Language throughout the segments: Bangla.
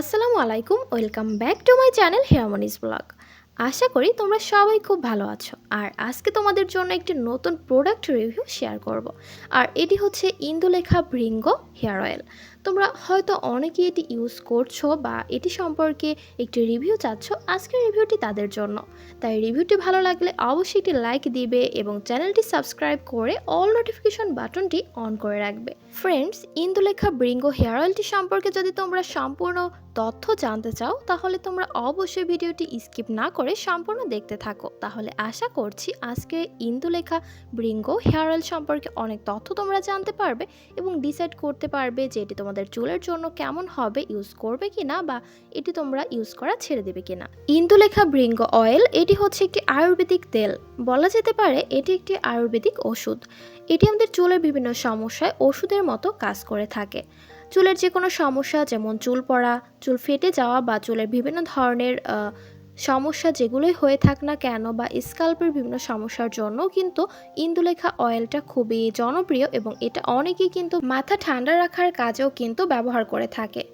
আসসালামু আলাইকুম, welcome back to my channel হেয়ামনিস blog. আশা করি তোমরা সবাই খুব ভালো আছো। আর আজকে তোমাদের জন্য একটি নতুন প্রোডাক্ট রিভিউ শেয়ার করব। আর এটি হচ্ছে ইন্দুলেখা ব্রিঙ্গো হেয়ার অয়েল তোমরা হয়তো অনেকেই এটি ইউজ করছ বা এটি সম্পর্কে একটি রিভিউ চাচ্ছ আজকের রিভিউটি তাদের জন্য। তাই রিভিউটি ভালো লাগলে অবশ্যই একটি লাইক দিবে এবং চ্যানেলটি সাবস্ক্রাইব করে অল নোটিফিকেশন বাটনটি অন করে রাখবে। ফ্রেন্ডস ইন্দুলেখা ব্রিঙ্গো হেয়ার অয়েলটি সম্পর্কে যদি তোমরা সম্পূর্ণ তথ্য জানতে চাও, তাহলে তোমরা অবশ্যই ভিডিওটি স্কিপ না করে সম্পূর্ণ দেখতে থাকো। তাহলে আশা করছি আজকে ইন্দুলেখা ব্রিঙ্গো হেয়ার অয়েল সম্পর্কে অনেক তথ্য তোমরা জানতে পারবে এবং ডিসাইড করতে পারবে যে এটি তোমাদের চুলের জন্য কেমন হবে ইউজ করবে কিনা বা এটি তোমরা ইউজ করা ছেড়ে দেবে কি কিনা। ইন্দুলেখা ব্রিঙ্গো অয়েল এটি হচ্ছে একটি আয়ুর্বেদিক তেল। বলা যেতে পারে এটি একটি আয়ুর্বেদিক ওষুধ। এটি আমাদের চুলের বিভিন্ন সমস্যায় ওষুধের মতো কাজ করে থাকে। চুলের যে কোনো সমস্যা, যেমন চুল পড়া, চুল ফেটে যাওয়া বা চুলের বিভিন্ন ধরনের সমস্যা যেগুলোই হয়ে থাক না কেন বা স্কাল্পের বিভিন্ন সমস্যার জন্য কিন্তু ইন্দুলেখা অয়েলটা খুবই জনপ্রিয় এবং এটা অনেকেই কিন্তু মাথা ঠান্ডা রাখার কাজেও কিন্তু ব্যবহার করে থাকে।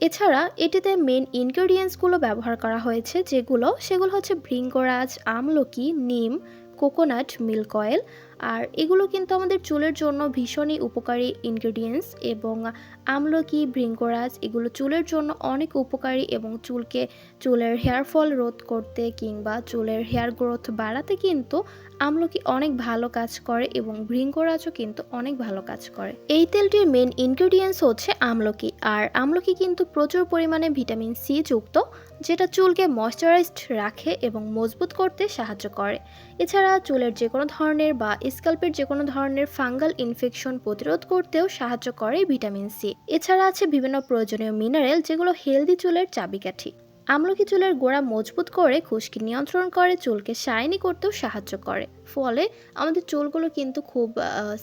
এছাড়া এটিতে মেন ইনগ্রেডিয়েন্টসগুলো ব্যবহার করা হয়েছে যেগুলো, সেগুলো হচ্ছে ভৃঙ্গরাজ, আমলকি, নিম কোকোনাট মিল্ক অয়েল আর এগুলো কিন্তু আমাদের চুলের জন্য ভীষণই উপকারী ইনগ্রেডিয়েন্টস এবং আমলকি, ভৃঙ্গরাজ এগুলো চুলের জন্য অনেক উপকারী এবং চুলকে চুলের হেয়ার ফল রোধ করতে কিংবা চুলের হেয়ার গ্রোথ বাড়াতে কিন্তু আমলকি অনেক ভালো কাজ করে এবং ভৃঙ্গরাজও কিন্তু অনেক ভালো কাজ করে। এই তেলটির মেন ইনগ্রেডিয়েন্টস হচ্ছে আমলকি আর আমলকি কিন্তু প্রচুর পরিমাণে ভিটামিন সি যুক্ত, যেটা চুলকে ময়শ্চারাইজড রাখে এবং মজবুত করতে সাহায্য করে। এছাড়া চুলের যে কোনো ধরনের বা স্কাল্পের যে কোনো ধরনের ফাঙ্গাল ইনফেকশন প্রতিরোধ করতেও সাহায্য করে ভিটামিন সি। এছাড়া আছে বিভিন্ন প্রয়োজনীয় মিনারেল যেগুলো হেলদি চুলের চাবিকাঠি। আমলকি চুলের গোড়া মজবুত করে খুশকি নিয়ন্ত্রণ করে, চুলকে শাইনি করতেও সাহায্য করে। ফলে আমাদের চুলগুলো কিন্তু খুব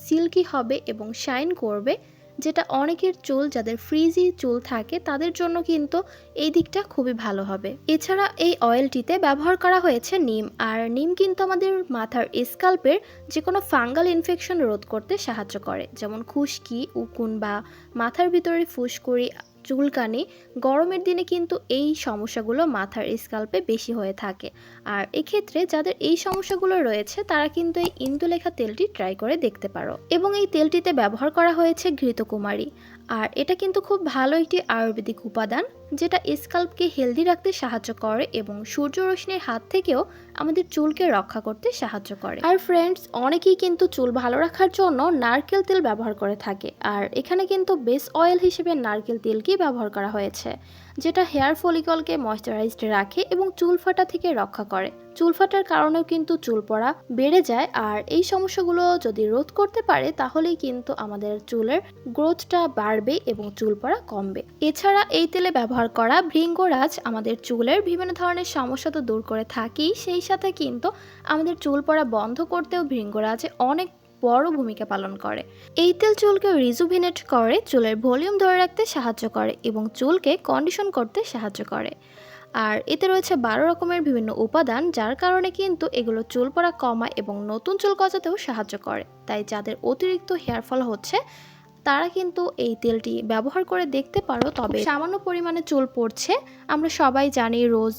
সিল্কি হবে এবং শাইন করবে। যেটা অনেকের চুল, যাদের ফ্রিজি চুল থাকে, তাদের জন্য কিন্তু এই দিকটা খুবই ভালো হবে। এছাড়া এই অয়েলটিতে ব্যবহার করা হয়েছে নিম। আর নিম কিন্তু আমাদের মাথার স্কাল্পের যে কোনো ফাঙ্গাল ইনফেকশন রোধ করতে সাহায্য করে। যেমন খুশকি, উকুন বা মাথার ভিতরে ফুসকুড়ি চুলকানি গরমের দিনে কিন্তু এই সমস্যাগুলো মাথার স্কাল্পে বেশি হয়ে থাকে। আর এক্ষেত্রে যাদের এই সমস্যাগুলো রয়েছে, তারা কিন্তু এই ইন্দুলেখা তেলটি ট্রাই করে দেখতে পারো। এবং এই তেলটিতে ব্যবহার করা হয়েছে ঘৃতকুমারী। আর এটা কিন্তু খুব ভালো একটি আয়ুর্বেদিক উপাদান, যেটা স্কাল্পকে হেলদি রাখতে সাহায্য করে এবং সূর্য রশ্মির হাত থেকেও আমাদের চুলকে রক্ষা করতে সাহায্য করে। আর ফ্রেন্ডস অনেকেই কিন্তু চুল ভালো রাখার জন্য নারকেল তেল ব্যবহার করে থাকে। আর এখানে কিন্তু বেস অয়েল হিসেবে নারকেল তেলকেই ব্যবহার করা হয়েছে। যেটা হেয়ার ফলিকলকে ময়শ্চারাইজড রাখে এবং চুল ফাটা থেকে রক্ষা করে। চুল ফাটার কারণেও কিন্তু চুল পড়া বেড়ে যায় আর এই সমস্যাগুলো যদি রোধ করতে পারে, তাহলেই কিন্তু আমাদের চুলের গ্রোথটা বাড়বে এবং চুল পড়া কমবে। এছাড়া এই তেলে ব্যবহার করা ভৃঙ্গরাজ আমাদের চুলের বিভিন্ন ধরনের সমস্যা তো দূর করে থাকি সেই সাথে কিন্তু আমাদের চুল পড়া বন্ধ করতেও ভৃঙ্গরাজে অনেক বড় ভূমিকা পালন করে। এই তেল চুলকে রিজুভিনেট করে, চুলের ভলিউম ধরে রাখতে সাহায্য করে এবং চুলকে কন্ডিশন করতে সাহায্য করে। আর এতে রয়েছে বারো রকমের বিভিন্ন উপাদান, যার কারণে কিন্তু এগুলো চুল পড়া কমায় এবং নতুন চুল গজাতেও সাহায্য করে। তাই যাদের অতিরিক্ত হেয়ার ফল হচ্ছে তারা কিন্তু এই তেলটি ব্যবহার করে দেখতে পারো তবে সামান্য পরিমাণে চুল পড়ছে। আমরা সবাই জানি রোজ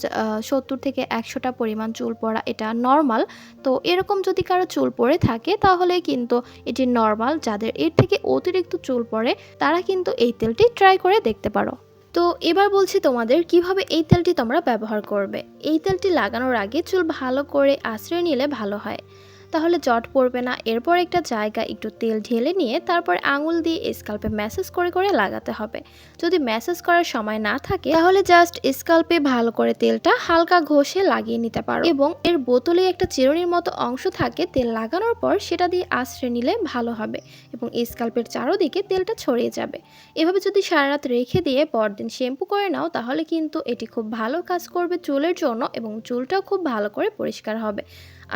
সত্তর থেকে একশোটা পরিমাণ চুল পড়া এটা নর্মাল। তো এরকম যদি কারও চুল পড়ে থাকে তাহলে কিন্তু এটি নর্মাল। যাদের এর থেকে অতিরিক্ত চুল পড়ে তারা কিন্তু এই তেলটি ট্রাই করে দেখতে পারো। তো এবার বলছি তোমাদের কীভাবে এই তেলটি তোমরা ব্যবহার করবে? এই তেলটি লাগানোর আগে চুল ভালো করে আশ্রয় নিলে ভালো হয়। তাহলে জট পড়বে না। এরপর একটা জায়গা একটু তেল ঢেলে নিয়ে তারপর আঙুল দিয়ে স্কাল্পে ম্যাসেজ করে করে লাগাতে হবে। যদি ম্যাসেজ করার সময় না থাকে, তাহলে জাস্ট স্কাল্পে ভালো করে তেলটা হালকা ঘষে লাগিয়ে নিতে পারো। এবং এর বোতলে একটা চিরুনির মতো অংশ থাকে, তেল লাগানোর পর সেটা দিয়ে আশ্রয় নিলে ভালো হবে এবং স্কাল্পের চারোদিকে তেলটা ছড়িয়ে যাবে। এভাবে যদি সারা রাত রেখে দিয়ে পরদিন শ্যাম্পু করে নাও, তাহলে কিন্তু এটি খুব ভালো কাজ করবে চুলের জন্য এবং চুলটাও খুব ভালো করে পরিষ্কার হবে।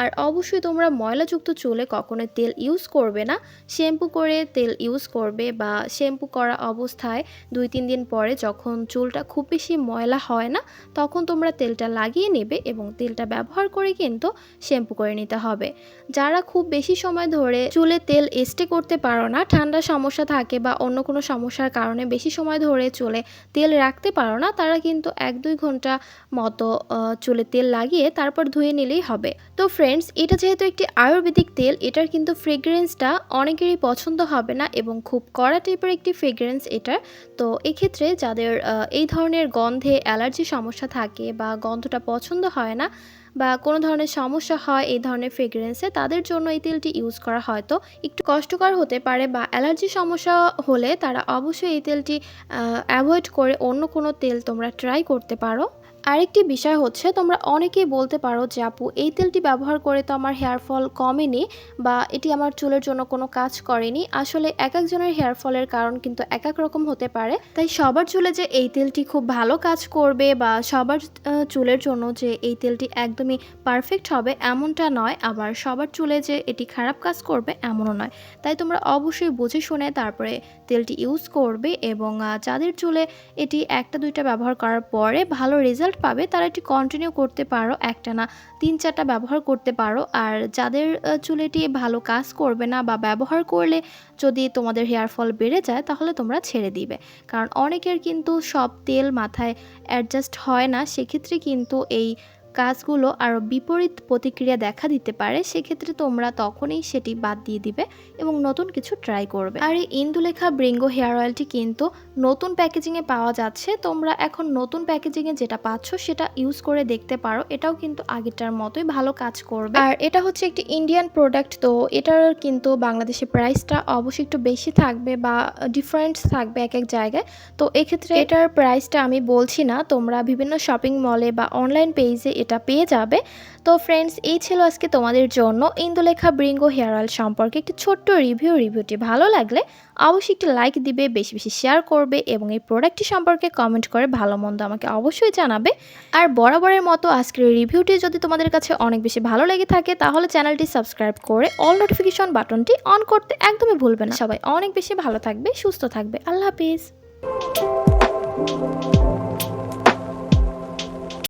আর অবশ্যই তোমরা ময়লাযুক্ত চুলে কখনো তেল ইউজ করবে না। শ্যাম্পু করে তেল ইউজ করবে বা শ্যাম্পু করা অবস্থায় দুই তিন দিন পরে যখন চুলটা খুব বেশি ময়লা হয় না, তখন তোমরা তেলটা লাগিয়ে নেবে এবং তেলটা ব্যবহার করে কিন্তু শ্যাম্পু করে নিতে হবে। যারা খুব বেশি সময় ধরে চুলে তেল স্টে করতে পারো না, ঠান্ডা সমস্যা থাকে বা অন্য কোনো সমস্যার কারণে বেশি সময় ধরে চুলে তেল রাখতে পারো না, তারা কিন্তু এক দুই ঘণ্টা মতো চুলে তেল লাগিয়ে তারপর ধুয়ে নিলেই হবে। তো ফ্রেন্ডস এটা যেহেতু একটি আয়ুর্বেদিক তেল, এটার কিন্তু ফ্রেগ্রেন্সটা অনেকেরই পছন্দ হবে না এবং খুব কড়া টাইপের একটি ফ্রেগ্রেন্স এটার তো এক্ষেত্রে যাদের এই ধরনের গন্ধে অ্যালার্জি সমস্যা থাকে বা গন্ধটা পছন্দ হয় না বা কোনো ধরনের সমস্যা হয় এই ধরনের ফ্রেগ্রেন্সে তাদের জন্য এই তেলটি ইউজ করা হয়তো একটু কষ্টকর হতে পারে বা অ্যালার্জি সমস্যা হলে তারা অবশ্যই এই তেলটি অ্যাভয়েড করে অন্য কোনো তেল তোমরা ট্রাই করতে পারো। আরেকটি বিষয় হচ্ছে, তোমরা অনেকেই বলতে পারো যে, আপু, এই তেলটি ব্যবহার করে তো আমার হেয়ার ফল কমেনি বা এটি আমার চুলের জন্য কোনো কাজ করেনি। আসলে এক একজনের হেয়ার ফলের কারণ কিন্তু এক এক রকম হতে পারে। তাই সবার চুলে যে এই তেলটি খুব ভালো কাজ করবে বা সবার চুলের জন্য যে এই তেলটি একদমই পারফেক্ট হবে এমনটা নয়। আবার সবার চুলে যে এটি খারাপ কাজ করবে এমনও নয়। তাই তোমরা অবশ্যই বুঝে শুনে তারপরে তেলটি ইউজ করবে এবং যাদের চুলে এটি একটা দুইটা ব্যবহার করার পরে ভালো রেজাল্ট পাবে, তারা এটি কন্টিনিউ করতে পারো একটা না তিন চারটা ব্যবহার করতে পারো। আর যাদের চুলেটি ভালো কাজ করবে না বা ব্যবহার করলে যদি তোমাদের হেয়ার ফল বেড়ে যায়, তাহলে তোমরা ছেড়ে দিবে। কারণ অনেকের কিন্তু সব তেল মাথায় অ্যাডজাস্ট হয় না, সেক্ষেত্রে কিন্তু এই কাজগুলো আরও বিপরীত প্রতিক্রিয়া দেখা দিতে পারে, সেক্ষেত্রে তোমরা তখনই সেটি বাদ দিয়ে দিবে এবং নতুন কিছু ট্রাই করবে। আর এই ইন্দুলেখা ব্রিঙ্গো হেয়ার অয়েলটি কিন্তু নতুন প্যাকেজিংয়ে পাওয়া যাচ্ছে। তোমরা এখন নতুন প্যাকেজিংয়ে যেটা পাচ্ছ সেটা ইউজ করে দেখতে পারো। এটাও কিন্তু আগেরটার মতোই ভালো কাজ করবে। আর এটা হচ্ছে একটি ইন্ডিয়ান প্রোডাক্ট তো এটার কিন্তু বাংলাদেশে প্রাইসটা অবশ্যই একটু বেশি থাকবে বা ডিফারেন্স থাকবে এক এক জায়গায়। তো এক্ষেত্রে এটার প্রাইসটা আমি বলছি না, তোমরা বিভিন্ন শপিং মলে বা অনলাইন পেজে এটা পেয়ে যাবে। তো ফ্রেন্ডস এই ছিল আজকে তোমাদের জন্য ইন্দুলেখা ব্রিঙ্গো হেয়ার অয়েল সম্পর্কে একটি ছোট্ট রিভিউ রিভিউটি ভালো লাগলে অবশ্যই একটি লাইক দিবে, বেশি বেশি শেয়ার করবে এবং এই প্রোডাক্টটি সম্পর্কে কমেন্ট করে ভালো মন্দ আমাকে অবশ্যই জানাবে। আর বরাবরের মতো আজকের রিভিউটি যদি তোমাদের কাছে অনেক বেশি ভালো লেগে থাকে তাহলে চ্যানেলটি সাবস্ক্রাইব করে অল নোটিফিকেশন বাটনটি অন করতে একদমই ভুলবে না। সবাই অনেক বেশি ভালো থাকবে, সুস্থ থাকবে। আল্লাহ হাফিজ।